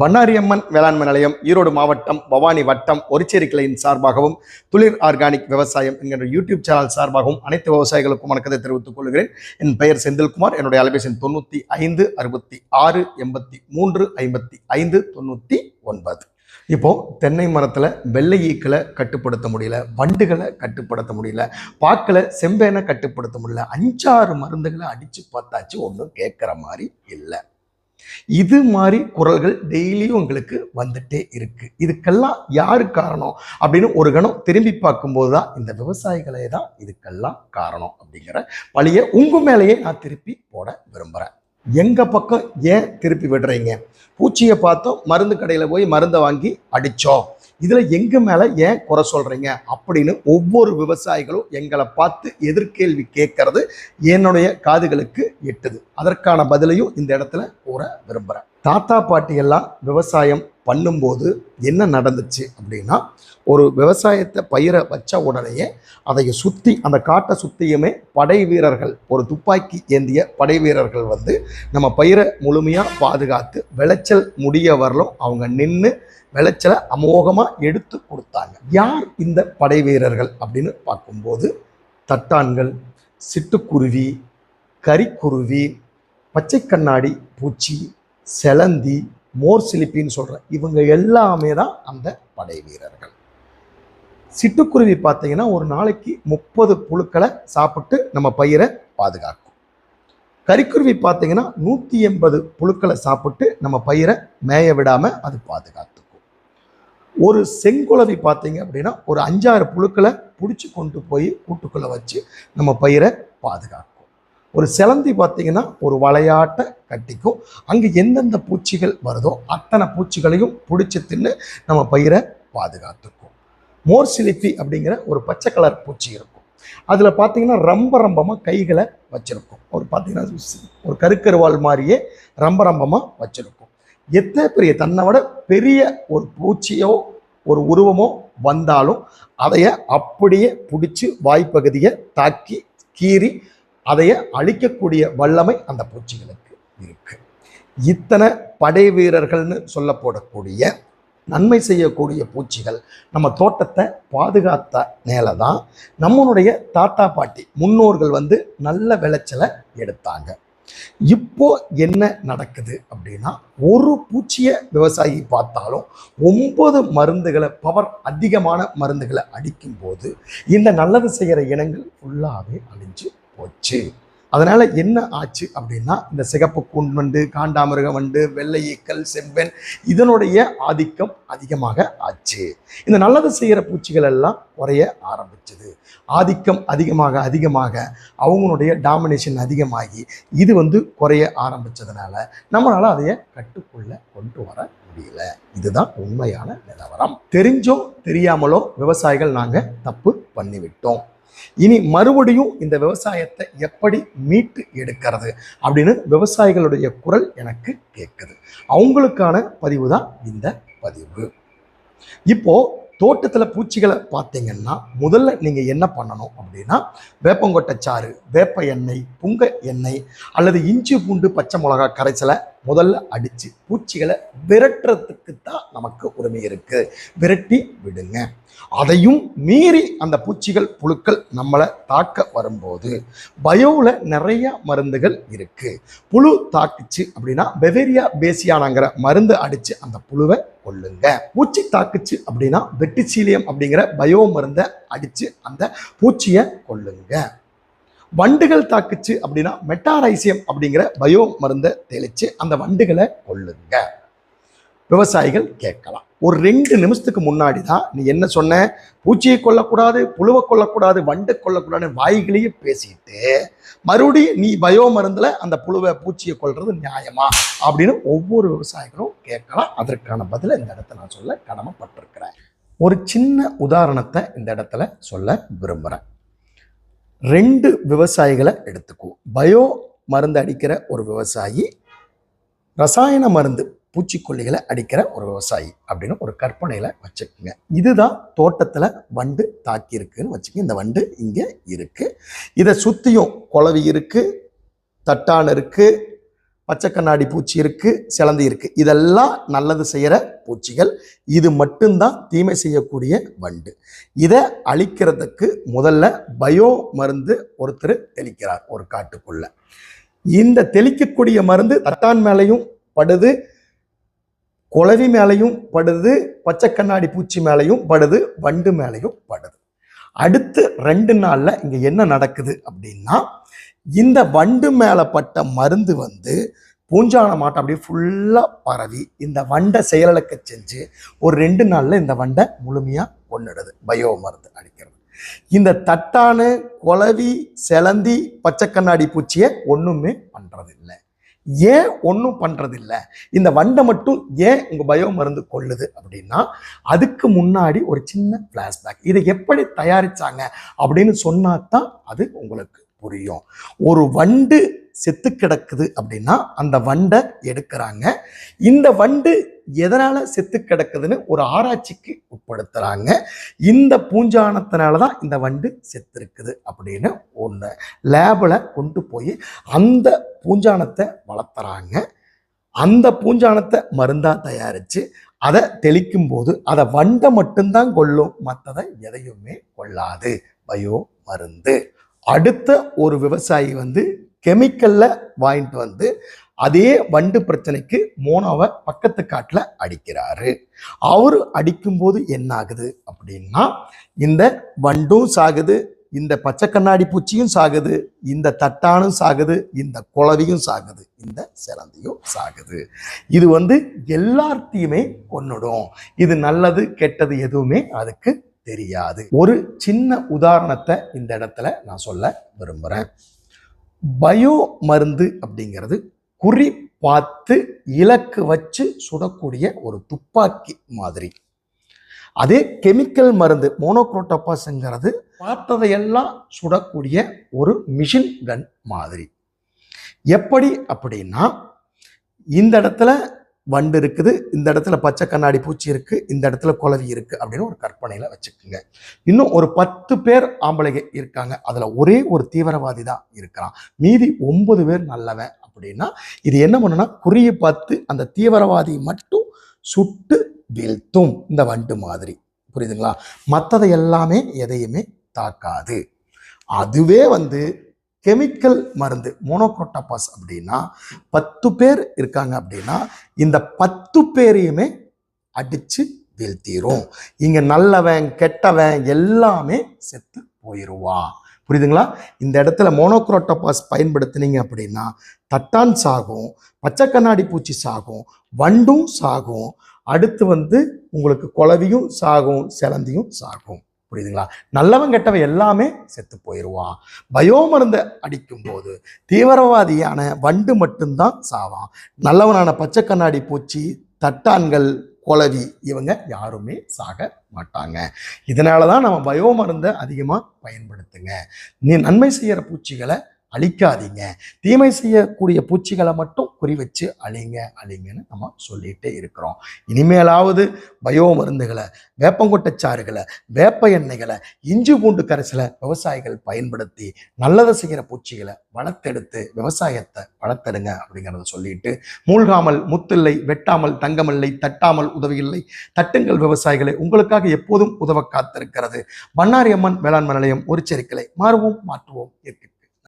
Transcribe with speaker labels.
Speaker 1: பண்ணாரியம்மன் வேளாண்மை நிலையம் ஈரோடு மாவட்டம் பவானி வட்டம் ஒரிச்சேரி கிளையின் சார்பாகவும் துளிர் ஆர்கானிக் விவசாயம் என்கின்ற யூடியூப் சேனல் சார்பாகவும் அனைத்து விவசாயிகளுக்கும் வணக்கத்தை தெரிவித்துக் கொள்கிறேன். என் பெயர் செந்தில்குமார். என்னுடைய அலைபேசி தொண்ணூற்றி ஐந்து அறுபத்தி ஆறு எண்பத்தி மூன்று ஐம்பத்தி ஐந்து தொண்ணூற்றி ஒன்பது. இப்போ தென்னை மரத்தில் வெள்ளை ஈக்களை கட்டுப்படுத்த முடியல வண்டுகளை கட்டுப்படுத்த முடியல பாக்கில் செம்பேனை கட்டுப்படுத்த முடியல அஞ்சாறு மருந்துகளை அடித்து பார்த்தாச்சு ஒன்றும் கேட்குற மாதிரி இல்லை. இது மாதிரி குரல்கள் டெய்லியும் உங்களுக்கு வந்துட்டே இருக்கு. இதுக்கெல்லாம் யாரு காரணம்? அப்படின்னு ஒரு கணம் திரும்பி பார்க்கும்போது தான் இந்த விவசாயிகளே தான் இதுக்கெல்லாம் காரணம் அப்படிங்கிற பழிய உங்க மேலேயே நான் திருப்பி போட விரும்புகிறேன் எங்க பக்கம் ஏன் திருப்பி விடுறீங்க? பூச்சியை பார்த்தோம் மருந்து கடையில் போய் மருந்தை வாங்கி அடித்தோம் இதில் எங்கள் மேலே ஏன் குறை சொல்கிறீங்க அப்படின்னு ஒவ்வொரு விவசாயிகளும் எங்களை பார்த்து எதிர்கேள்வி கேட்கறது என்னுடைய காதுகளுக்கு எட்டுது. அதற்கான பதிலையும் இந்த இடத்துல கூற விரும்புகிறேன் தாத்தா பாட்டியெல்லாம் விவசாயம் பண்ணும்போது என்ன நடந்துச்சு அப்படின்னா ஒரு விவசாயத்தை பயிரை வச்ச உடனேயே அதை சுற்றி அந்த காட்டை சுற்றியுமே படை வீரர்கள் ஒரு துப்பாக்கி ஏந்திய படை வீரர்கள் வந்து நம்ம பயிரை முழுமையாக பாதுகாத்து விளைச்சல் முடிய வரலும் அவங்க நின்று விளைச்சலை அமோகமாக எடுத்து கொடுத்தாங்க. யார் இந்த படை வீரர்கள் அப்படின்னு பார்க்கும்போது தட்டான்கள் சிட்டுக்குருவி கரிக்குருவி பச்சை கண்ணாடி பூச்சி செலந்தி மோர் சிலிப்பின்னு சொல்கிற இவங்க எல்லாமே தான் அந்த படை வீரர்கள். சிட்டுக்குருவி பார்த்தீங்கன்னா ஒரு நாளைக்கு முப்பது புழுக்களை சாப்பிட்டு நம்ம பயிரை பாதுகாக்கும். கரிக்குருவி பார்த்தீங்கன்னா நூற்றி எண்பது புழுக்களை சாப்பிட்டு நம்ம பயிரை மேய விடாமல் அது பாதுகாக்கும் ஒரு செங்குலவி பார்த்தீங்க அப்படின்னா ஒரு அஞ்சாறு புழுக்களை பிடிச்சி கொண்டு போய் கூட்டுக்குள்ளே வச்சு நம்ம பயிரை பாதுகாக்கும். ஒரு சிலந்தி பார்த்தீங்கன்னா ஒரு வளையாட்டை கட்டிக்கும். அங்கே எந்தெந்த பூச்சிகள் வருதோ அத்தனை பூச்சிகளையும் பிடிச்சி தின்னு நம்ம பயிரை பாதுகாத்துக்கும். மோர் சிலிப்பி அப்படிங்கிற ஒரு பச்சை கலர் பூச்சி இருக்கும். அதில் பார்த்தீங்கன்னா ரொம்ப ரம்பமாக கைகளை வச்சுருக்கும். ஒரு பார்த்தீங்கன்னா ஒரு கருக்கருவாள் மாதிரியே ரொம்ப ரம்பமாக வச்சுருக்கும். எத்தனை பெரிய? தன்னை விட பெரிய ஒரு பூச்சியோ ஒரு உருவமோ வந்தாலும் அதைய அப்படியே பிடிச்சி வாய்ப்பகுதியை தாக்கி கீறி அதைய அழிக்கக்கூடிய வல்லமை அந்த பூச்சிகளுக்கு இருக்கு. இத்தனை படை வீரர்கள்னு சொல்லப்படக்கூடிய நன்மை செய்யக்கூடிய பூச்சிகள் நம்ம தோட்டத்தை பாதுகாத்த நேல தான் நம்மளுடைய தாத்தா பாட்டி முன்னோர்கள் வந்து நல்ல விளைச்சலை எடுத்தாங்க. இப்போ என்ன நடக்குது அப்படின்னா ஒரு பூச்சிய விவசாயி பார்த்தாலும் ஒன்பது மருந்துகளை பவர் அதிகமான மருந்துகளை அடிக்கும்போது இந்த நல்லது செய்கிற இனங்கள் ஃபுல்லாகவே அழிஞ்சு போச்சு. அதனால் என்ன ஆச்சு அப்படின்னா இந்த சிகப்பு கூன் வண்டு காண்டாமிருக வண்டு வெள்ளை ஈக்கல் செம்பெண் இதனுடைய ஆதிக்கம் அதிகமாக ஆச்சு. இந்த நல்லது செய்கிற பூச்சிகள் எல்லாம் குறைய ஆரம்பிச்சது. ஆதிக்கம் அதிகமாக அதிகமாக அவங்களுடைய டாமினேஷன் அதிகமாகி இது வந்து குறைய ஆரம்பித்ததுனால நம்மளால் அதைய கட்டுக்குள்ள கொண்டு வர முடியல. இதுதான் உண்மையான நிலவரம். தெரிஞ்சோ தெரியாமலோ விவசாயிகள் நாங்கள் தப்பு பண்ணிவிட்டோம். இனி மறுபடியும் இந்த விவசாயத்தை எப்படி மீட்டு எடுக்கிறது அப்படின்னு விவசாயிகளுடைய குரல் எனக்கு கேட்குது. அவங்களுக்கான பதிவு தான் இந்த பதிவு. இப்போ தோட்டத்தில் பூச்சிகளை பார்த்தீங்கன்னா முதல்ல நீங்கள் என்ன பண்ணணும் அப்படின்னா வேப்பங்கொட்டை சாறு வேப்ப எண்ணெய் புங்க எண்ணெய் அல்லது இஞ்சி பூண்டு பச்சை மிளகா கரைச்சலை முதல்ல அடித்து பூச்சிகளை விரட்டுறதுக்கு தான் நமக்கு உரிமை இருக்குது விரட்டி விடுங்க. அதையும் மீறி அந்த பூச்சிகள் புழுக்கள் நம்மளை தாக்க வரும்போது பயோவில் நிறைய மருந்துகள் இருக்கு. புழு தாக்குச்சு அப்படின்னா பெவேரியா பேசியானாங்கிற மருந்து அடித்து அந்த புழுவை கொள்ளுங்க பூச்சி தாக்குச்சு அப்படின்னா வெட்டிசீலியம் அப்படிங்கிற பயோ மருந்தை அடித்து அந்த பூச்சியை கொள்ளுங்க வண்டுகள் தாக்குச்சு அப்படின்னா மெட்டாரைசியம் அப்படிங்கிற பயோ மருந்தை தெளித்து அந்த வண்டுகளை கொள்ளுங்க விவசாயிகள் கேட்கலாம். ஒரு ரெண்டு நிமிஷத்துக்கு முன்னாடி தான் நீ என்ன சொன்ன? பூச்சியை கொல்லக்கூடாது புழுவை கொல்லக்கூடாது வண்டை கொல்லக்கூடாது வாய்களையே பேசிட்டு மறுபடியும் நீ பயோ மருந்தில் அந்த புழுவை பூச்சியை கொள்வது நியாயமா? அப்படின்னு ஒவ்வொரு விவசாயிகளும் கேட்கலாம். அதற்கான பதிலை இந்த இடத்துல நான் சொல்ல கடமைப்பட்டிருக்கிறேன். ஒரு சின்ன உதாரணத்தை இந்த இடத்துல சொல்ல விரும்புகிறேன் ரெண்டு விவசாயிகளை எடுத்துக்குவோம் பயோ மருந்து அடிக்கிற ஒரு விவசாயி ரசாயன மருந்து பூச்சிக்கொல்லிகளை அடிக்கிற ஒரு விவசாயி அப்படின்னு ஒரு கற்பனையில் வச்சுக்கோங்க. இதுதான் தோட்டத்தில் வண்டு தாக்கியிருக்குன்னு வச்சுக்கோங்க. இந்த வண்டு இங்கே இருக்குது இதை சுற்றியும் குளவி இருக்குது தட்டான் இருக்குது பச்சை கண்ணாடி பூச்சி இருக்குது சிலந்தி இருக்குது இதெல்லாம் நல்லது செய்கிற பூச்சிகள். இது மட்டும்தான் தீமை செய்யக்கூடிய வண்டு. இதை அழிக்கிறதுக்கு முதல்ல பயோ மருந்து ஒருத்தர் தெளிக்கிறார் ஒரு காட்டுக்குள்ள. இந்த தெளிக்கக்கூடிய மருந்து தட்டான் மேலையும் படுது குளவி மேலையும் படுது பச்சை கண்ணாடி பூச்சி மேலையும் படுது வண்டு மேலையும் படுது. அடுத்து ரெண்டு நாளில் இங்கே என்ன நடக்குது அப்படின்னா இந்த வண்டு மேலே பட்ட மருந்து வந்து பூஞ்சான மாட்டை அப்படியே ஃபுல்லாக பரவி இந்த வண்டை செயலிழக்க செஞ்சு ஒரு ரெண்டு நாளில் இந்த வண்டை முழுமையாக கொன்னுடுது. பயோ மருந்து அடிக்கிறது. இந்த தட்டானு குளவி செலந்தி பச்சை கண்ணாடி பூச்சியை ஒன்றுமே பண்ணுறதில்லை ஏன் ஒன்றும் பண்ணுறதில்லை இந்த வண்டை மட்டும் ஏன் உங்கள் பயோ மருந்து கொள்ளுது அப்படின்னா அதுக்கு முன்னாடி ஒரு சின்ன ஃப்ளாஷ்பேக் இதை எப்படி தயாரித்தாங்க அப்படின்னு சொன்னா தான் அது உங்களுக்கு புரியும். ஒரு வண்டு செத்து கிடக்குது அப்படின்னா அந்த வண்டை எடுக்கிறாங்க. இந்த வண்டு எதனால் செத்து கிடக்குதுன்னு ஒரு ஆராய்ச்சிக்கு உட்படுத்துகிறாங்க இந்த பூஞ்சானத்தினால தான் இந்த வண்டு செத்துருக்குது அப்படின்னு ஒன்று லேபில் கொண்டு போய் அந்த பூஞ்சானத்தை வளர்த்துறாங்க. அந்த பூஞ்சானத்தை மருந்தாக தயாரித்து அதை தெளிக்கும் போது அதை வண்டை மட்டும்தான் கொல்லும் மற்றதை எதையுமே கொள்ளாது பயோ மருந்து. அடுத்த ஒரு விவசாயி வந்து கெமிக்கல்ல வாங்கிட்டு வந்து அதே வண்டு பிரச்சனைக்கு மோனோவை பக்கத்து காட்டில் அடிக்கிறாரு. அவர் அடிக்கும்போது என்ன ஆகுது அப்படின்னா இந்த வண்டும் சாகுது இந்த பச்சை கண்ணாடி பூச்சியும் சாகுது இந்த தட்டானும் சாகுது இந்த குளவியும் சாகுது இந்த சிலந்தையும் சாகுது. இது வந்து எல்லாத்தையுமே கொன்னுடும். இது நல்லது கெட்டது எதுவுமே அதுக்கு தெரியாது. ஒரு சின்ன உதாரணத்தை இந்த இடத்துல நான் சொல்ல விரும்புகிறேன் பயோ மருந்து அப்படிங்கிறது குறி பார்த்து இலக்கு வச்சு சுடக்கூடிய ஒரு துப்பாக்கி மாதிரி. அதே கெமிக்கல் மருந்து மோனோக்ரோட்டோபாஸ்ங்கிறது பார்த்ததையெல்லாம் சுடக்கூடிய ஒரு மிஷின் கன் மாதிரி. எப்படி அப்படின்னா இந்த இடத்துல வண்டு இருக்குது இந்த இடத்துல பச்சை கண்ணாடி பூச்சி இருக்கு இந்த இடத்துல குலவி இருக்கு அப்படின்னு ஒரு கற்பனையில வச்சுக்கோங்க. இன்னும் ஒரு பத்து பேர் ஆம்பளைங்க இருக்காங்க. அதுல ஒரே ஒரு தீவிரவாதி தான் இருக்கிறான். மீதி ஒன்பது பேர் நல்லவன் அப்படின்னா இது என்ன பண்ணுன்னா குறியை பார்த்து அந்த தீவிரவாதி மட்டும் சுட்டு வீழ்த்தும். இந்த வண்டு மாதிரி. புரியுதுங்களா? மற்றதை எல்லாமே எதையுமே தாக்காது. அதுவே வந்து கெமிக்கல் மருந்து மோனோக்ரோட்டோபாஸ் அப்படின்னா பத்து பேர் இருக்காங்க அப்படின்னா இந்த பத்து பேரையுமே அடித்து வீழ்த்திரும். இங்கே நல்லவன் கெட்டவன் எல்லாமே செத்து போயிடுவான் புரியுதுங்களா? இந்த இடத்துல மோனோக்ரோட்டோபாஸ் பயன்படுத்தினீங்க அப்படின்னா தட்டான் சாகும் பச்சை கண்ணாடி பூச்சி சாகும் வண்டும் சாகும். அடுத்து வந்து உங்களுக்கு குளவியும் சாகும் சிலந்தியும் சாகும். புரியுதுங்களா? நல்லவன் கெட்டவன் எல்லாமே செத்து போயிடுவான் பயோ மருந்தை அடிக்கும்போது தீவிரவாதியான வண்டு மட்டும்தான் சாவான். நல்லவனான பச்சை கண்ணாடி பூச்சி தட்டான்கள் குளவி இவங்க யாருமே சாக மாட்டாங்க. இதனால தான் நம்ம பயோ மருந்தை அதிகமாக பயன்படுத்துங்க. நீ நன்மை செய்கிற பூச்சிகளை அழிக்காதீங்க. தீமை செய்யக்கூடிய பூச்சிகளை மட்டும் குறி வச்சு அழிங்க அழிங்கன்னு நம்ம சொல்லிகிட்டே இருக்கிறோம். இனிமேலாவது பயோ மருந்துகளை வேப்பங்கொட்டைச்சாறுகளை வேப்ப எண்ணெய்களை இஞ்சி பூண்டு கரைசலை விவசாயிகள் பயன்படுத்தி நல்லதை செய்கிற பூச்சிகளை வளர்த்தெடுத்து விவசாயத்தை வளர்த்தெடுங்க அப்படிங்கிறத சொல்லிட்டு மூழ்காமல் முத்தில்லை வெட்டாமல் தங்கமில்லை தட்டாமல் உதவியில்லை தட்டுங்கள் விவசாயிகளை உங்களுக்காக எப்போதும் உதவ காத்திருக்கிறது. பண்ணாரி அம்மன் வேளாண்மை நிலையம் ஒரு செருக்களை மாறுவோம் மாற்றுவோம் இயற்கை